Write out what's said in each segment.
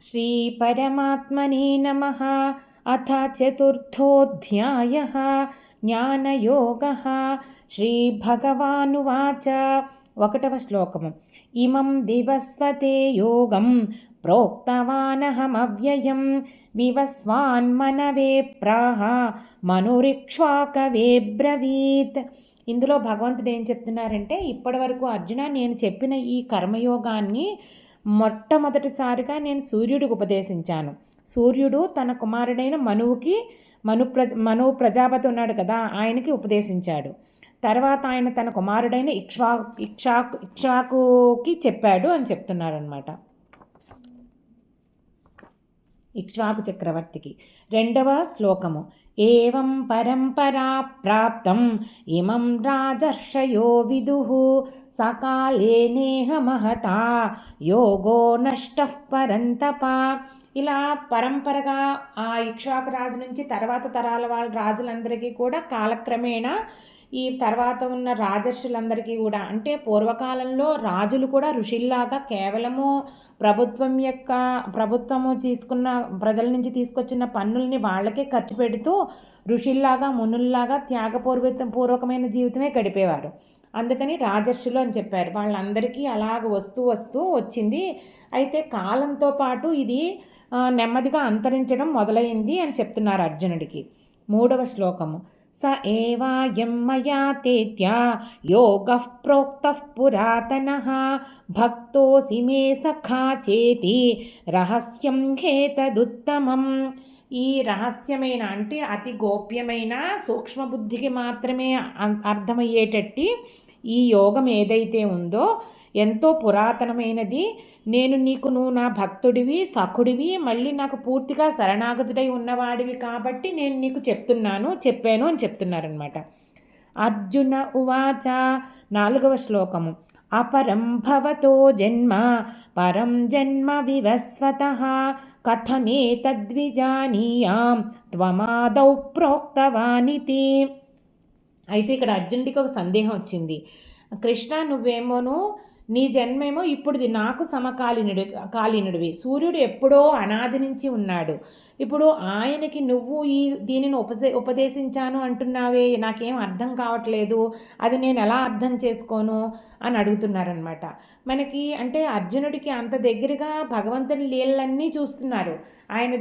श्रीपरमात्मने नमः अथ चतुर्थोऽध्यायः ज्ञानयोगः श्रीभगवानुवाच ఒకటవ శ్లోకము ఇమం వివస్వతే యోగం ప్రోక్తవానహమవ్యయం వివస్వాన్మనవే ప్రాహ మనురిక్ష్వాకవే బ్రవీత్ ఇందులో భగవంతుడు ఏం చెప్తున్నారంటే ఇప్పటి వరకు అర్జున నేను చెప్పిన ఈ కర్మయోగాన్ని మొట్టమొదటిసారిగా నేను సూర్యుడికి ఉపదేశించాను. సూర్యుడు తన కుమారుడైన మనువుకి మను ప్ర మనువు ప్రజాపతి ఉన్నాడు కదా ఆయనకి ఉపదేశించాడు. తర్వాత ఆయన తన కుమారుడైన ఇక్ష్వా ఇక్షాకు ఇక్షాకుకి చెప్పాడు అని చెప్తున్నారు అనమాట ఇక్ష్వాకు చక్రవర్తికి రెండవ శ్లోకము. ఏం పరంపరా ప్రాప్తం ఇమం రాజర్షయో విదు సకాలే నేహ మహతా యోగో నష్ట పరంతప. ఇలా పరంపరగా ఆ ఇక్ష్వాకు రాజు నుంచి తర్వాత తరాల వాళ్ళ రాజులందరికీ కూడా కాలక్రమేణా ఈ తర్వాత ఉన్న రాజర్షులందరికీ కూడా అంటే పూర్వకాలంలో రాజులు కూడా ఋషుల్లాగా కేవలము ప్రభుత్వం యొక్క ప్రభుత్వము తీసుకున్న ప్రజల నుంచి తీసుకొచ్చిన పన్నుల్ని వాళ్ళకే ఖర్చు పెడుతూ ఋషుల్లాగా మునుల్లాగా త్యాగపూర్వత పూర్వకమైన జీవితమే గడిపేవారు. అందుకని రాజర్షులు అని చెప్పారు. వాళ్ళందరికీ అలాగ వస్తూ వస్తూ వచ్చింది. అయితే కాలంతో పాటు ఇది నెమ్మదిగా అంతరించడం మొదలైంది అని చెప్తున్నారు అర్జునుడికి. మూడవ శ్లోకము. स एवायं मया तेत्या योगः प्रोक्तः पुरातनः भक्तोऽसि मे सखा चेति రహస్యం హేతదుత్తమం ఈ రహస్యమైన అంటే అతి గోప్యమైన సూక్ష్మబుద్ధికి మాత్రమే అర్థమయ్యేటట్టి ఈ యోగం ఏదైతే ఉందో ఎంతో పురాతనమైనది నేను నీకు నువ్వు నా భక్తుడివి సఖుడివి మళ్ళీ నాకు పూర్తిగా శరణాగతుడై ఉన్నవాడివి కాబట్టి నేను నీకు చెప్తున్నాను చెప్పాను అని చెప్తున్నారనమాట అర్జున ఉవాచ నాలుగవ శ్లోకము. అపరం భవతో జన్మ పరం జన్మ వివస్వత కథమే తద్విజానీయాం త్వమాదౌ ప్రోక్తవానితి. అయితే ఇక్కడ అర్జునుడికి ఒక సందేహం వచ్చింది. కృష్ణ నువ్వేమోను నీ జన్మేమో ఇప్పుడుది నాకు సమకాలీనుడు కాలీనుడివి. సూర్యుడు ఎప్పుడో అనాది నుంచి ఉన్నాడు. ఇప్పుడు ఆయనకి నువ్వు ఈ దీనిని ఉపదే ఉపదేశించాను అంటున్నావే నాకేం అర్థం కావట్లేదు అది నేను ఎలా అర్థం చేసుకోను అని అడుగుతున్నారనమాట మనకి అంటే అర్జునుడికి అంత దగ్గరగా భగవంతుని లీలన్నీ చూస్తున్నారు. ఆయన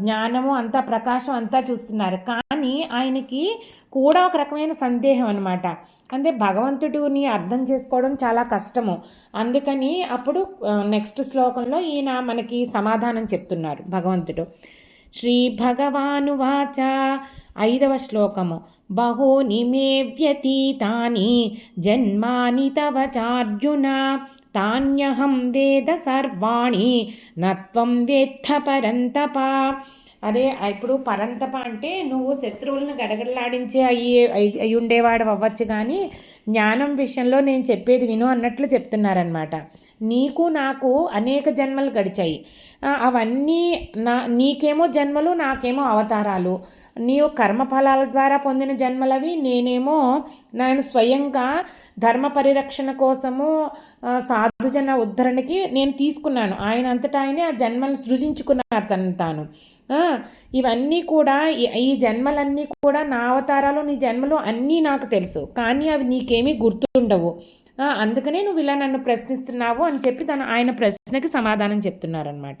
జ్ఞానము అంతా ప్రకాశం అంతా చూస్తున్నారు. కానీ ఆయనకి కూడా ఒక రకమైన సందేహం అనమాట అంటే భగవంతుడిని అర్థం చేసుకోవడం చాలా కష్టము. అందుకని అప్పుడు నెక్స్ట్ శ్లోకంలో ఈయన మనకి సమాధానం చెప్తున్నారు భగవంతుడు. శ్రీభగవానువాచ. ఐదవ శ్లోకము. బహూని మే వ్యతీతాని జన్మాని తవ చార్జున. తాన్యహం వేద సర్వాణి నత్వం వేత్త పరంతపా. అదే ఇప్పుడు పరంతప అంటే నువ్వు శత్రువులను గడగడలాడించే అయ్యి అయి ఉండేవాడు అవ్వచ్చు కానీ జ్ఞానం విషయంలో నేను చెప్పేది విను అన్నట్లు చెప్తున్నారనమాట నీకు నాకు అనేక జన్మలు గడిచాయి. అవన్నీ నా నీకేమో జన్మలు నాకేమో అవతారాలు. నీవు కర్మఫలాల ద్వారా పొందిన జన్మలవి నేనేమో నేను స్వయంగా ధర్మ పరిరక్షణ కోసము సా సాధుజన ఉద్ధరణకి నేను తీసుకున్నాను. ఆయన అంతటా ఆయనే ఆ జన్మలు సృజించుకున్నారు తను తాను. ఇవన్నీ కూడా ఈ జన్మలన్నీ కూడా నా అవతారాలు నీ జన్మలు అన్నీ నాకు తెలుసు. కానీ అవి నీకేమీ గుర్తుండవు. అందుకనే నువ్వు ఇలా నన్ను ప్రశ్నిస్తున్నావు అని చెప్పి తను ఆయన ప్రశ్నకి సమాధానం చెప్తున్నారనమాట